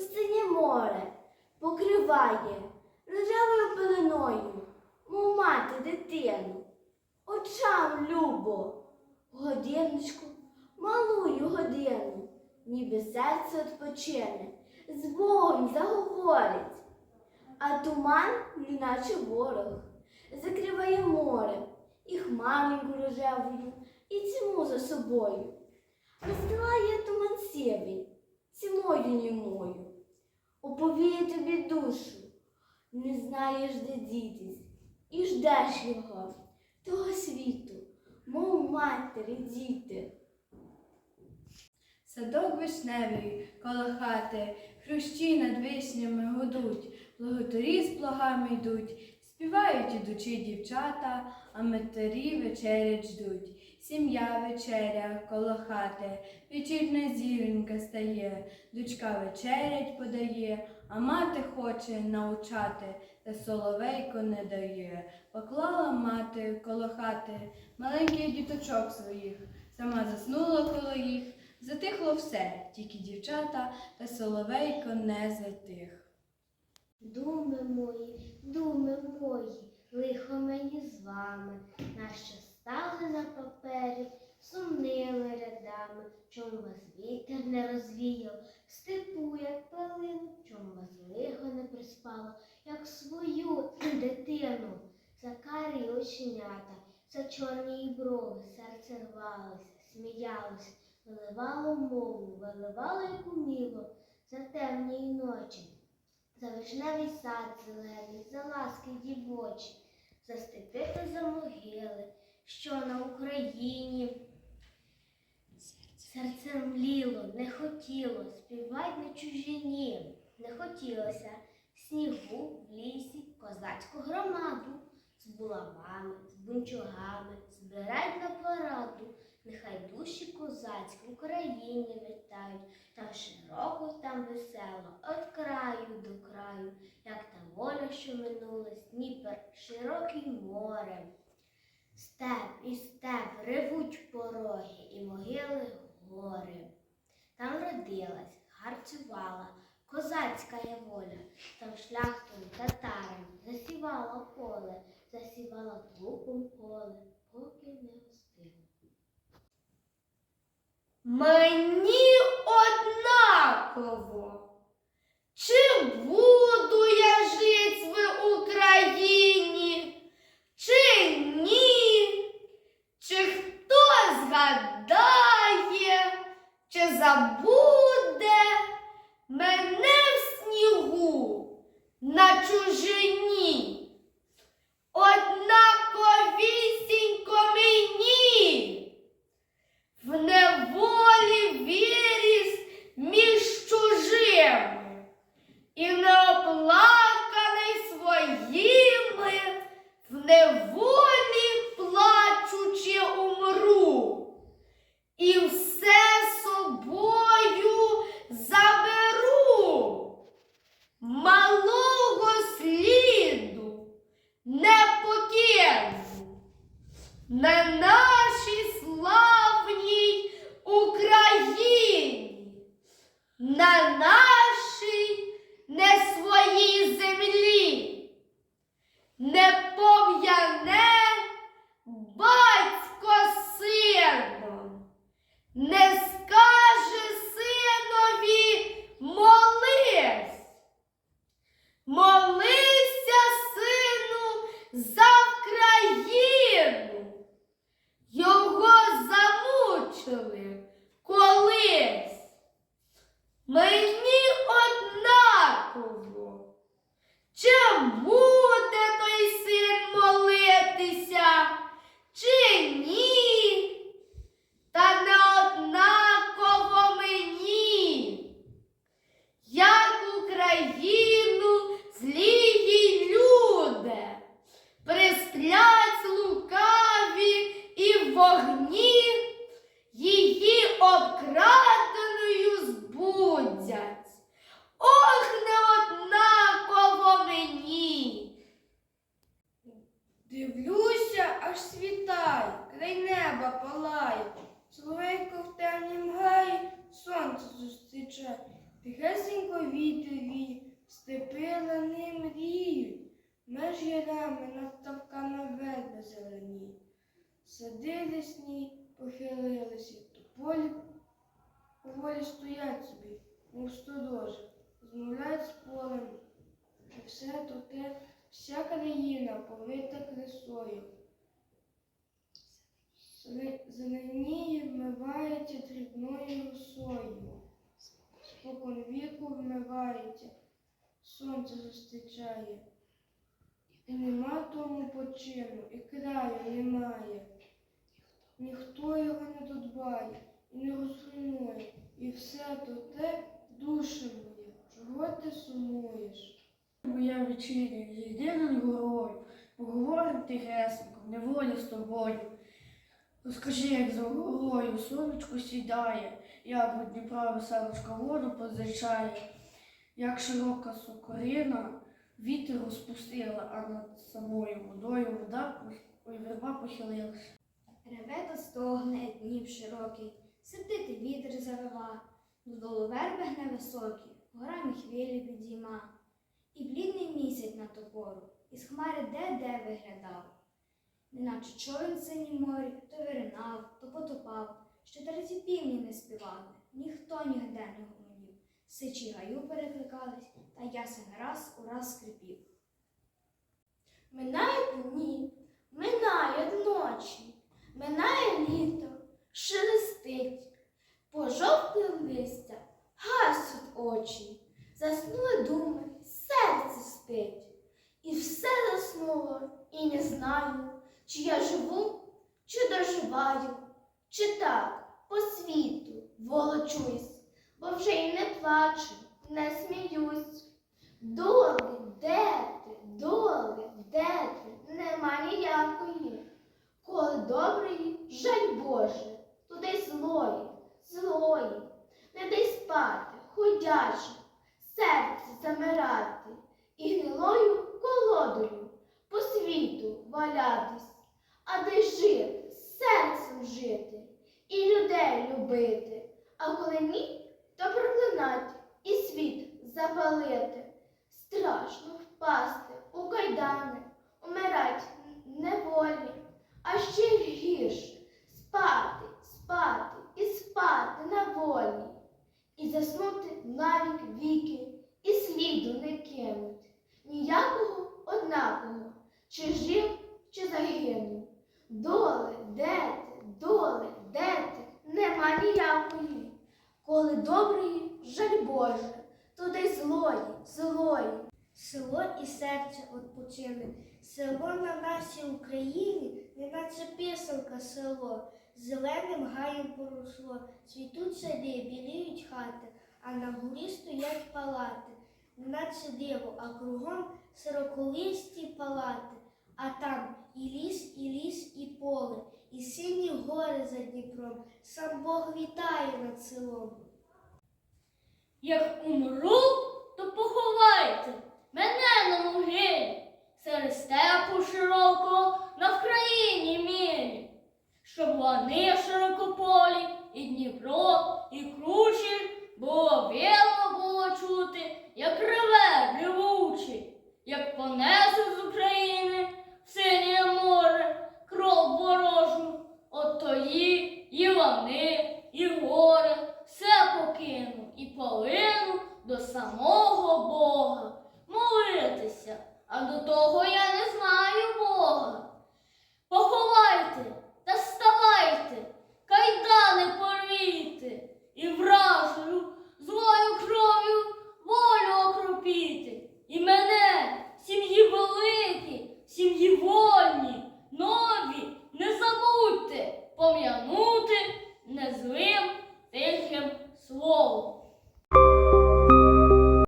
синє море покриває рожевою пеленою, мов мати дитину. Очам любо, годиночку, малую годину, ніби серце відпочине, з Богом заговорить. А туман, неначе ворог, закриває море і хмаринку рожевою, і цьому за собою. Розстилає туман сівий, цімою німою, оповіє тобі душу, не знаєш, де дітись, і ждеш його, того світу, мов матері діти. Садок вишневий коло хати, хрущі над вишнями гудуть, благоторі з благами йдуть, співають ідучі дівчата, а матері вечерять ждуть. Сім'я вечеря коло хати, вечірня зіронька стає, дочка вечерять подає, а мати хоче научати, та соловейко не дає. Поклала мати коло хати маленьких діточок своїх, сама заснула коло їх. Затихло все, тільки дівчата та соловейко не затих. Думи мої, думи мої, лихо мені з вами, нащо стали на папері сумними рядами, чому вас вітер не розвіяв, степу, як пилин, чому вас лихо не приспало, як свою дитину, за карі оченята, за чорні й брови, серце рвалося, сміялося, виливало мову, виливало, як уміло, за темні й ночі. За вишневий сад зелений, за ласки дівочі, за степи та за могили, що на Україні. Серце мліло, не хотіло, співать на чужині, не хотілося снігу в лісі, козацьку громаду, з булавами, з бунчугами, збирать на параду, нехай душі козацькі в Україні вітають, там широко, там весело, от краю до краю, як та воля, що минулась, Дніпер, широкий морем. Степ і степ ревуть пороги і могили гори. Там родилась, гарцювала, козацька є воля, там шляхтою татарам засівала поле, засівала луком поле, поки не остило. Мені однаково, чи Чи буде той син молитися, чи ні? Та не однаково мені, як Україну злії люди, пристря. палає, Соловейко в темнім гаї сонце зустріче, тихесенько вітер віє, степи лани мріють, меж ярами над тавками верби зелені. Сади лісні похилилися, то полі поволі стоять собі, мов сторожі, змовляють з полем. І все то те, вся країна повита крисою. Зеле- Зеленіє вмивається дрібною росою. Спокон віку вмивається, сонце зустрічає. І нема тому почину, і краю немає. Ніхто його не додбає і не розруйнує. І все то те, душе моє, чого ти сумуєш? Моя вечіря, зійди над горою, поговорим тихесенько, в неволі з тобою. Розкажи, як за горою сонечко сідає, як у Дніпра веселочка воду позичає, як широка сокорина вітер розпустила, а над самою водою вода ой, верба похилилася. Реве та стогне днів широкий, сердитий вітер завива, додолу верби гне високі, горами хвилі підійма. І блідний місяць на ту пору, із хмари де-де виглядав. Неначе човен в морі, то виринав, то потопав, що треті півні не співали, ніхто нігде не гомонів. Сичі гаю перекликались, та ясен раз у раз скрипів. Минають дні, минають ночі, минає літо, шелестить, пожовкле листя, гасять очі, заснули думи, серце спить. І все заснуло, і не знаю, чи я живу, чи доживаю, чи так по світу волочусь, бо вже й не плачу, не сміюсь. Доли, де ти, доли, де ти, нема ніякої. Коли доброї, жаль Боже, туди злої, злої, не дай спати, ходячи, серце замирати і гнилою колодою по світу валятись, а де жити, серцем жити і людей любити, а коли ні, то проклинать і світ запалити. Страшно впасти у кайдани, умирать неволі, а ще гірше спати, спати і спати на волі, і заснути навік віки, і сліду не кинуть. Ніякого однаково, чи жив, чи загинув. Доле, де ти, доле, де ти, нема ніякої. Коли доброї, жаль Боже, туди злої, злої. Село і серце відпочили. Село на нашій Україні, неначе писанка село, зеленим гаєм поросло, цвітуть сади, біліють хати, а на горі стоять палати, неначе диво, а кругом сороколисті палати, а там і ліс, і ліс, і поле, і сині гори за Дніпром. Сам Бог вітає над селом. Як умру, то поховайте мене на могилі, серед степу І в